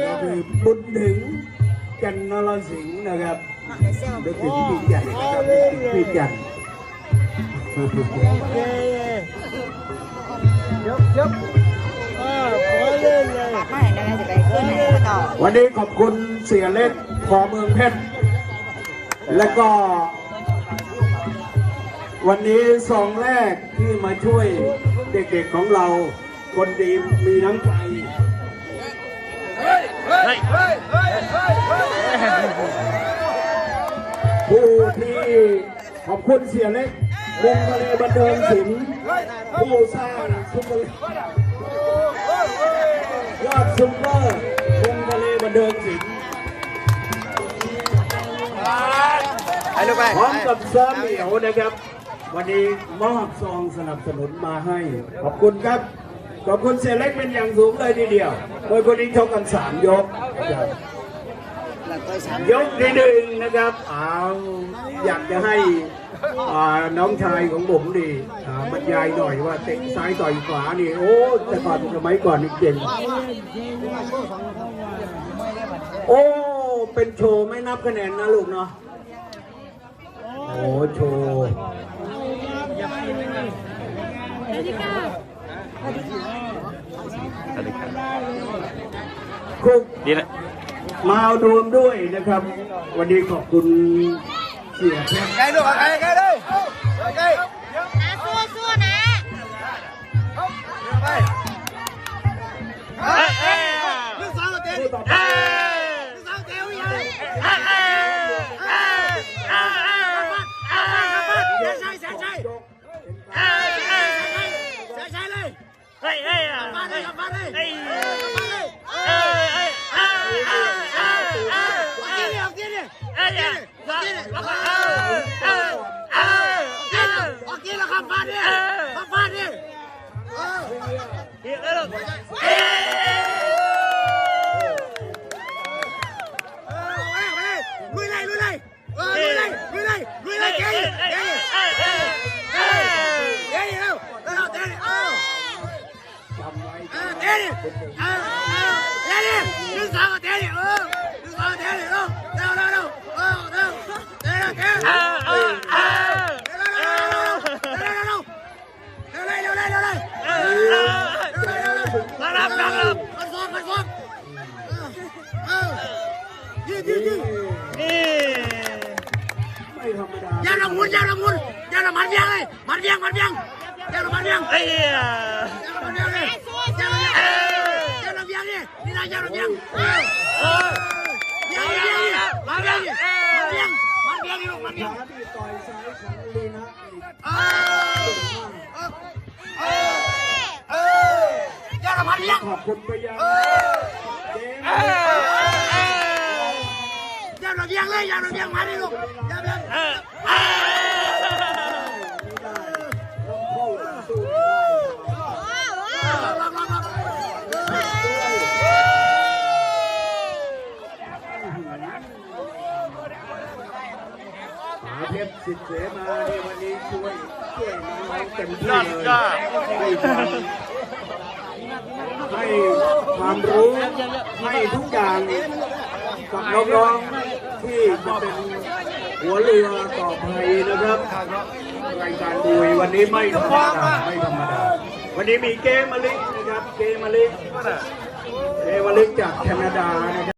ก็คือบุญถึงกันนรสิงห์นะครับนึกถึงพี่จันนะครับพี่จันยกยกวันนี้ขอบคุณเสียเล็กขอเมืองเพชรและก็ วันนี้สองแรกที่มาช่วยเด็กๆของเรา คนดีมีน้ำใจ ขอบคุณเสียเล็กวงทะเลบันเทิงศิลป์ผู้สร้างซุปเปอร์ยอดซุปเปอร์วงทะเลบันเทิงศิลป์พร้อมกับเสื้อเหนียวนะครับ วันนี้มอบซองสนับสนุนมาให้ ขอบคุณครับ ขอบคุณเสียเล็กเป็นอย่างสูงเลยทีเดียวโดยคนนี้ชกกันสามยก ยกที่หนึ่งนะครับอาอยากจะให้น้องชายของผมดีบรรยายหน่อยว่าเตะซ้ายต่อยขวานี่โอ้แต่ก่อนสมัยก่อนนี่เก่งโอ้เป็นโชว์ไม่นับคะแนนนะลูกเนาะโอ้โชว์ดีกนี่ดีนะ มาเดวมด้วยนะครับ วันนี้ขอบคุณเสียแพ้ใครด้วยใครใครด้วย là khám phá đi khám phá đi hiện đấy được lui này lui này lui này lui này lui này cái gì cái gì cái gì đâu đâu đâu cái gì à cái gì à cái gì đừng sợ cái gì ยืดยืนี่ดยืดนี่ไม่ธรรมดาอย่าละมุนอย่าละมุนอย่าละมันเวียงเลยมันเวียงมันเวียงอย่าละมันเวียงเอ้ยอย่าละมันเวียงเลยอย่าละเวียงอย่าละเวียงนี่นี่นะอย่าละเวียงเออโอ้ยอย่าละเวียงนี่มันเวียงนี่มันเวียงมันเวียงนี่ลูกมันเวียงขาที่ต่อยซ้ายของลีนะนี่เออเออเอออย่าละมันเวียงขอบคุณไปยัง เวียงเลยอย่าละเวียงมาดิลูกอย่าเวียงเอ้ยเอ้ยไม่ได้ต้องเลองลองลองลองหาเพสิทธิ์เสมาที่วันนี้ช่วยช่วยน้องเต็มที่เลยให้ความให้ความรู้ให้ทุกอย่าง กับน้องๆที่จะเป็นหัวเรือต่อไปนะครับรายการดุยวันนี้ไม่ธรรมดาไม่ธรรมดาวันนี้มีเกมมาลิกนะครับเกมมาลิกเกมมาลิกจากแคนาดานะครับ